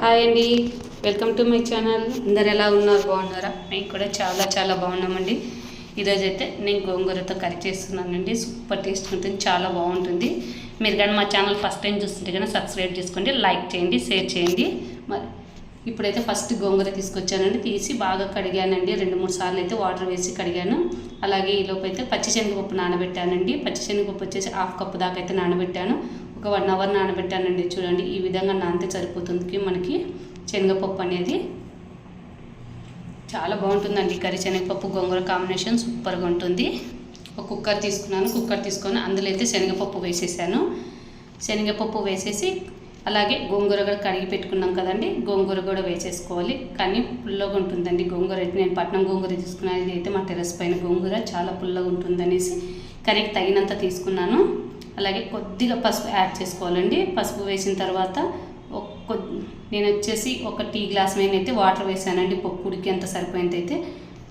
Hi అండి. Welcome to my channel. అందరు ఎలా ఉన్నారు? బాగున్నారా? మేము కూడా చాలా చాలా బాగున్నామండి. ఈరోజు అయితే నేను గోంగూరతో కర్రీ చేస్తున్నానండి. సూపర్ టేస్ట్ ఉంటుంది చాలా బాగుంటుంది. మీరు కానీ మా ఛానల్ ఫస్ట్ టైం చూస్తుంటే కానీ సబ్స్క్రైబ్ చేసుకోండి లైక్ చేయండి షేర్ చేయండి. మరి ఇప్పుడైతే ఫస్ట్ గోంగూర తీసుకొచ్చానండి. తీసి బాగా కడిగానండి. రెండు మూడు సార్లు అయితే వాటర్ వేసి కడిగాను. అలాగే ఈలోపు అయితే పచ్చిశనగపప్పు నానబెట్టానండి. పచ్చిశనగపప్పు వచ్చేసి హాఫ్ కప్పు దాకా అయితే నానబెట్టాను. ఒక వన్ అవర్ నానబెట్టానండి. చూడండి ఈ విధంగా నానితే సరిపోతుంది మనకి. శనగపప్పు అనేది చాలా బాగుంటుందండి. కర్రీ శనగపప్పు గోంగూర కాంబినేషన్ సూపర్గా ఉంటుంది. ఒక కుక్కర్ తీసుకున్నాను కుక్కర్ తీసుకొని అందులో అయితే శనగపప్పు వేసేసాను. శనగపప్పు వేసేసి అలాగే గోంగూర కూడా కడిగి పెట్టుకున్నాం కదండి. గోంగూర కూడా వేసేసుకోవాలి. కానీ పుల్లగా ఉంటుందండి గోంగూర. అయితే నేను పట్నం గోంగూర తీసుకున్నాను. ఇది అయితే మా టెరస్ పైన గోంగూర. చాలా పుల్లగా ఉంటుందనేసి కర్రీకి తగినంత తీసుకున్నాను. అలాగే కొద్దిగా పసుపు యాడ్ చేసుకోవాలండి. పసుపు వేసిన తర్వాత నేను వచ్చేసి ఒక టీ గ్లాస్ మీద అయితే వాటర్ వేసానండి. పప్పు ఉడికేంత సరిపోయింది అయితే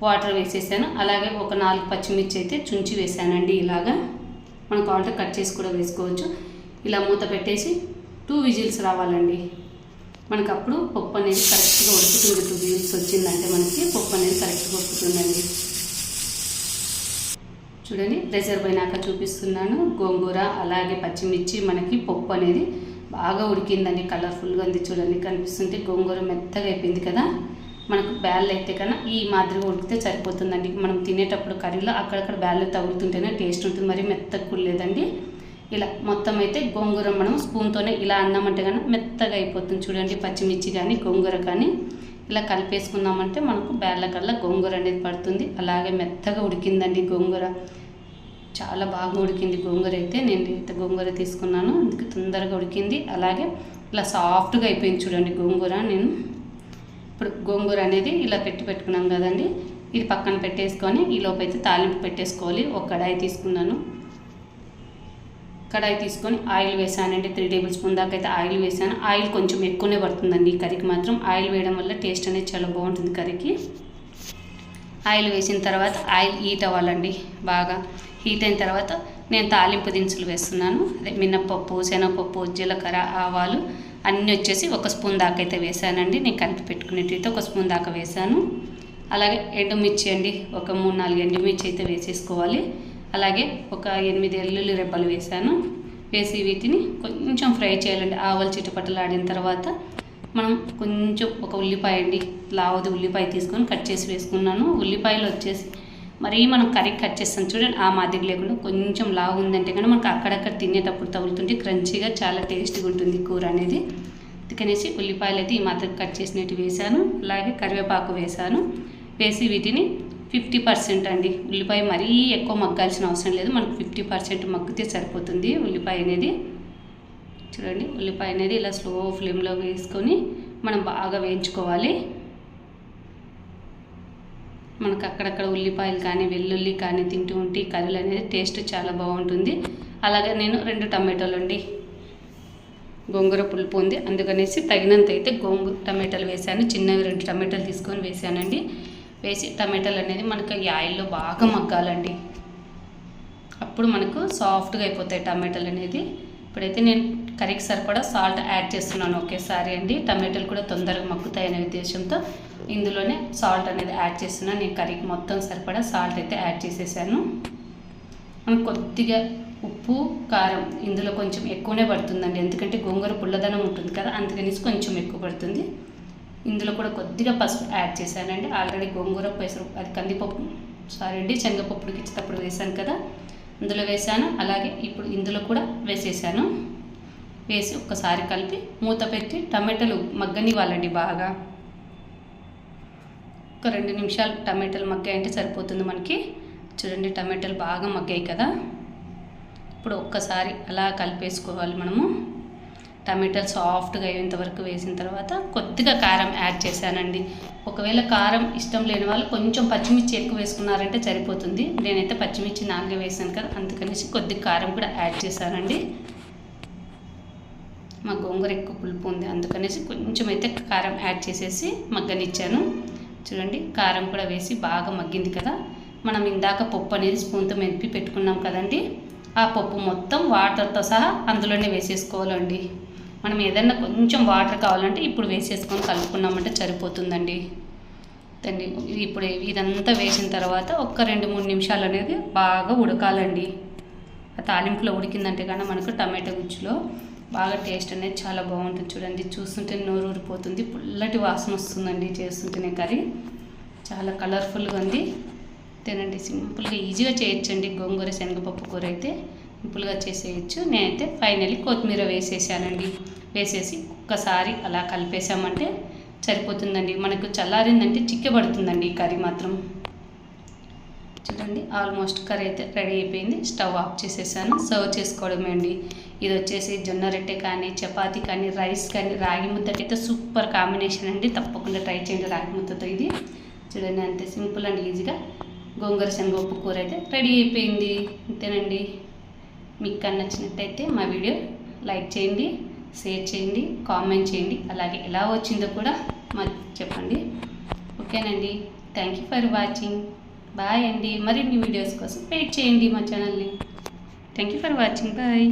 వాటర్ వేసేసాను. అలాగే ఒక నాలుగు పచ్చిమిర్చి అయితే చుంచి వేసానండి ఇలాగా. మనకు ఆల్రెడీ కట్ చేసి కూడా వేసుకోవచ్చు. ఇలా మూత పెట్టేసి టూ విజిల్స్ రావాలండి. మనకు అప్పుడు పప్పు అనేది కరెక్ట్గా ఉడుకుతుంది. టూ విజిల్స్ వచ్చిందంటే మనకి పప్పు అనేది కరెక్ట్గా ఉడుకుతుందండి. చూడండి ప్రెషర్ పోయినాక చూపిస్తున్నాను. గోంగూర అలాగే పచ్చిమిర్చి మనకి పప్పు అనేది బాగా ఉడికిందండి కలర్ఫుల్గా ఉంది చూడండి. కనిపిస్తుంటే గోంగూర మెత్తగా అయిపోయింది కదా. మనకు బ్యాళ్ళు అయితే కన్నా ఈ మాదిరిగా ఉడికితే సరిపోతుందండి. మనం తినేటప్పుడు కర్రీలో అక్కడక్కడ బ్యాళ్ళు తగులుతుంటేనే టేస్ట్ ఉంటుంది. మరి మెత్తగా కుళ్ళేదండి. ఇలా మొత్తం అయితే గోంగూర మనం స్పూన్తోనే ఇలా అన్నామంటే కానీ మెత్తగా అయిపోతుంది చూడండి. పచ్చిమిర్చి కానీ గోంగూర కానీ ఇలా కలిపేసుకుందామంటే మనకు బ్యాళ్ళకల్లా కల్లా గోంగూర అనేది పడుతుంది. అలాగే మెత్తగా ఉడికిందండి గోంగూర. చాలా బాగా ఉడికింది గోంగూర అయితే. నేను ఇంత గోంగూర తీసుకున్నాను అందుకే తొందరగా ఉడికింది. అలాగే ఇలా సాఫ్ట్గా అయిపోయింది చూడండి గోంగూర నేను. ఇప్పుడు గోంగూర అనేది ఇలా పెట్టి పెట్టుకున్నాం కదండి. ఇది పక్కన పెట్టేసుకొని ఈ లోపు అయితే తాలింపు పెట్టేసుకోవాలి. ఒక కడాయి తీసుకున్నాను. కడాయి తీసుకొని ఆయిల్ వేసానండి. త్రీ టేబుల్ స్పూన్ దాకా అయితే ఆయిల్ వేసాను. ఆయిల్ కొంచెం ఎక్కువనే పడుతుందండి ఈ కర్రీకి మాత్రం. ఆయిల్ వేయడం వల్ల టేస్ట్ అనేది చాలా బాగుంటుంది కర్రీకి. ఆయిల్ వేసిన తర్వాత ఆయిల్ హీట్ అవ్వాలండి బాగా. హీట్ అయిన తర్వాత నేను తాలింపు దినుసులు వేస్తున్నాను. అదే మినప్పప్పు శనగపప్పు జీలకర్ర ఆవాలు అన్నీ వచ్చేసి ఒక స్పూన్ దాకా అయితే వేసానండి. నేను కలిపి పెట్టుకునేటైతే ఒక స్పూన్ దాకా వేసాను. అలాగే ఎండుమిర్చి అండి ఒక మూడు నాలుగు ఎండుమిర్చి అయితే వేసేసుకోవాలి. అలాగే ఒక ఎనిమిది ఎల్లుల్లి రెబ్బలు వేసాను. వేసి వీటిని కొంచెం ఫ్రై చేయాలండి. ఆవలు చిట్టుపట్టలాడిన తర్వాత మనం కొంచెం ఒక ఉల్లిపాయ అండి లావది ఉల్లిపాయ తీసుకొని కట్ చేసి వేసుకున్నాను. ఉల్లిపాయలు వచ్చేసి మరీ మనం కర్రీ కట్ చేస్తాం. చూడండి ఆ మాదిరి లేకుండా కొంచెం లావు ఉందంటే కానీ మనకు అక్కడక్కడ తినేటప్పుడు తగులుతుంటే క్రంచీగా చాలా టేస్ట్గా ఉంటుంది కూర అనేది. అందుకనేసి ఉల్లిపాయలు అయితే ఈ మాత్రం కట్ చేసినట్టు వేసాను అలాగే కరివేపాకు వేసాను వేసి వీటిని ఫిఫ్టీ పర్సెంట్ అండి. ఉల్లిపాయ మరీ ఎక్కువ మగ్గాల్సిన అవసరం లేదు. మనకు ఫిఫ్టీ పర్సెంట్ మగ్గితే సరిపోతుంది ఉల్లిపాయ అనేది. చూడండి ఉల్లిపాయ అనేది ఇలా స్లో ఫ్లేమ్లో వేసుకొని మనం బాగా వేయించుకోవాలి. మనకు అక్కడక్కడ ఉల్లిపాయలు కానీ వెల్లుల్లి కానీ తింటూ ఉంటే కర్రీలు అనేది టేస్ట్ చాలా బాగుంటుంది. అలాగే నేను రెండు టమాటోలు అండి. గోంగూర పులుపు ఉంది. అందుకనేసి తగినంత అయితే గోంగూర టమాటాలు వేసాను చిన్నవి రెండు టమాటాలు తీసుకొని వేసానండి వేసి టమాటాలు అనేది మనకు ఈ ఆయిల్లో బాగా మగ్గాలండి. అప్పుడు మనకు సాఫ్ట్గా అయిపోతాయి టమాటాలు అనేది. ఇప్పుడైతే నేను కర్రీకి సరిపడా సాల్ట్ యాడ్ చేస్తున్నాను ఒకేసారి అండి. టమాటాలు కూడా తొందరగా మగ్గుతాయనే ఉద్దేశంతో ఇందులోనే సాల్ట్ అనేది యాడ్ చేస్తున్నాను. నేను కర్రీకి మొత్తం సరిపడా సాల్ట్ అయితే యాడ్ చేసేసాను. మనం కొద్దిగా ఉప్పు కారం ఇందులో కొంచెం ఎక్కువనే పడుతుందండి. ఎందుకంటే గోంగూర పుల్లదనం ఉంటుంది కదా అందుకనేసి కొంచెం ఎక్కువ పడుతుంది. ఇందులో కూడా కొద్దిగా పసుపు యాడ్ చేశానండి. ఆల్రెడీ గోంగూర పెసరు అది కందిపప్పు సారీ అండి శనగపప్పు ఇచ్చేటప్పుడు వేసాను కదా. అందులో వేసాను అలాగే ఇప్పుడు ఇందులో కూడా వేసేసాను. వేసి ఒక్కసారి కలిపి మూత పెట్టి టమాటాలు మగ్గనివ్వాలండి బాగా. ఒక రెండు నిమిషాలు టమాటాలు మగ్గాయంటే సరిపోతుంది మనకి. చూడండి టమాటాలు బాగా మగ్గాయి కదా. ఇప్పుడు ఒక్కసారి అలా కలిపేసుకోవాలి మనము. టమాటాలు సాఫ్ట్గా అయ్యేంత వరకు వేసిన తర్వాత కొద్దిగా కారం యాడ్ చేశానండి. ఒకవేళ కారం ఇష్టం లేని వాళ్ళు కొంచెం పచ్చిమిర్చి ఎక్కువ వేసుకున్నారంటే సరిపోతుంది. నేనైతే పచ్చిమిర్చి నాలుగే వేసాను కదా అందుకనేసి కొద్దిగా కారం కూడా యాడ్ చేశానండి. మా గోంగూర ఎక్కువ పులుపు ఉంది అందుకనేసి కొంచెం అయితే కారం యాడ్ చేసేసి మగ్గనిచ్చాను. చూడండి కారం కూడా వేసి బాగా మగ్గింది కదా. మనం ఇందాక పప్పు అనేది స్పూన్తో మెదిపి పెట్టుకున్నాం కదండి ఆ పప్పు మొత్తం వాటర్తో సహా అందులోనే వేసేసుకోవాలండి. మనం ఏదన్నా కొంచెం వాటర్ కావాలంటే ఇప్పుడు వేసేసుకొని కలుపుకున్నామంటే సరిపోతుందండి. దాన్ని ఇప్పుడు ఇదంతా వేసిన తర్వాత ఒక్క రెండు మూడు నిమిషాలు అనేది బాగా ఉడకాలండి. ఆ తాలింపులో ఉడికిందంటే కానీ మనకు టమాటో గుజ్జులో బాగా టేస్ట్ అనేది చాలా బాగుంటుంది చూడండి. చూస్తుంటే నోరు ఊరిపోతుంది పుల్లటి వాసన వస్తుందండి చేస్తుంటేనే కర్రీ. చాలా కలర్ఫుల్గా ఉంది. తినండి సింపుల్గా ఈజీగా చేయొచ్చండి గోంగూర శనగపప్పు కూర అయితే. సింపుల్గా చేసేయచ్చు. నేనైతే ఫైనల్లీ కొత్తిమీర వేసేసానండి. వేసేసి ఒక్కసారి అలా కలిపేసామంటే సరిపోతుందండి. మనకు చల్లారిందంటే చిక్కబడుతుందండి ఈ కర్రీ మాత్రం. చూడండి ఆల్మోస్ట్ కర్రీ అయితే రెడీ అయిపోయింది. స్టవ్ ఆఫ్ చేసేసాను. సర్వ్ చేసుకోవడమే అండి. ఇది వచ్చేసి జొన్న రొట్టె కానీ చపాతి కానీ రైస్ కానీ రాగి ముద్దకైతే సూపర్ కాంబినేషన్ అండి. తప్పకుండా ట్రై చేయండి రాగి ముద్దతో ఇది. చూడండి అంతే సింపుల్ అండ్ ఈజీగా గోంగూర శనగపప్పు కూర అయితే రెడీ అయిపోయింది. అంతేనండి. మీకు కానీ నచ్చినట్టయితే మా వీడియో లైక్ చేయండి షేర్ చేయండి కామెంట్ చేయండి. అలాగే ఎలా వచ్చిందో కూడా మాకు చెప్పండి. ఓకేనండి. Thank you for watching bye అండి. మరిన్ని వీడియోస్ కోసం వెయిట్ చేయండి మా ఛానల్ని thank you for watching bye